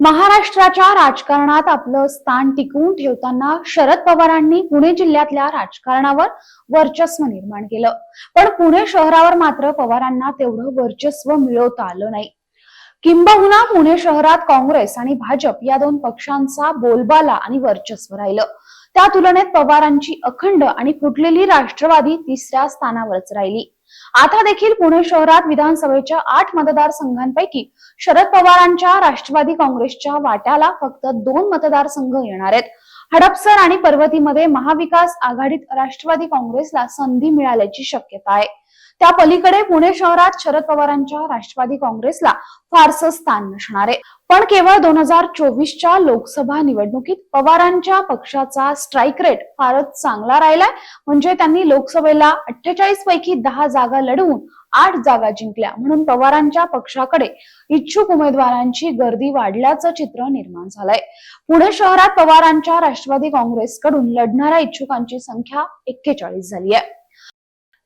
महाराष्ट्राच्या राजकारणात आपलं स्थान टिकवून ठेवताना शरद पवारांनी पुणे जिल्ह्यातल्या राजकारणावर वर्चस्व निर्माण केलं. पण पुणे शहरावर मात्र पवारांना तेवढं वर्चस्व मिळवता आलं नाही. किंबहुना पुणे शहरात काँग्रेस आणि भाजप या दोन पक्षांचा बोलबाला आणि वर्चस्व राहिलं. त्या तुलनेत पवारांची अखंड आणि फुटलेली राष्ट्रवादी तिसऱ्या स्थानावरच राहिली. आता देखील पुणे शहरात विधानसभेच्या आठ मतदारसंघांपैकी शरद पवारांच्या राष्ट्रवादी काँग्रेसच्या वाट्याला फक्त दोन मतदारसंघ येणार आहेत. हडपसर आणि पर्वतीमध्ये महाविकास आघाडीत राष्ट्रवादी काँग्रेसला संधी मिळाल्याची शक्यता आहे. त्या पलीकडे पुणे शहरात शरद पवारांच्या राष्ट्रवादी काँग्रेसला फारसं स्थान नसणार आहे. पण केवळ दोन हजार चोवीसच्या लोकसभा निवडणुकीत पवारांच्या पक्षाचा स्ट्राईक रेट फारच चांगला राहिलाय. म्हणजे त्यांनी लोकसभेला अठ्ठेचाळीस पैकी दहा जागा लढवून आठ जागा जिंकल्या. म्हणून पवारांच्या पक्षाकडे इच्छुक उमेदवारांची गर्दी वाढल्याचं चित्र निर्माण झालंय. पुणे शहरात पवारांच्या राष्ट्रवादी काँग्रेसकडून लढणाऱ्या इच्छुकांची संख्या एक्केचाळीस झाली आहे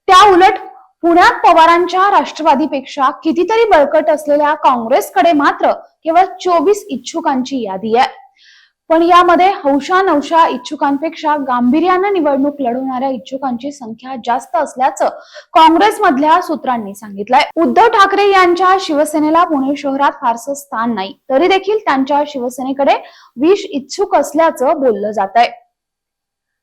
त्या उलट पुण्यात पवारांच्या राष्ट्रवादीपेक्षा कितीतरी बळकट असलेल्या काँग्रेसकडे मात्र केवळ चोवीस इच्छुकांची यादी आहे. पण यामध्ये हौशा नवशा इच्छुकांपेक्षा गांभीर्यानं निवडणूक लढवणाऱ्या इच्छुकांची संख्या जास्त असल्याचं काँग्रेसमधल्या सूत्रांनी सांगितलंय. उद्धव ठाकरे यांच्या शिवसेनेला पुणे शहरात फारसं स्थान नाही तरी देखील त्यांच्या शिवसेनेकडे विष इच्छुक असल्याचं बोललं जात आहे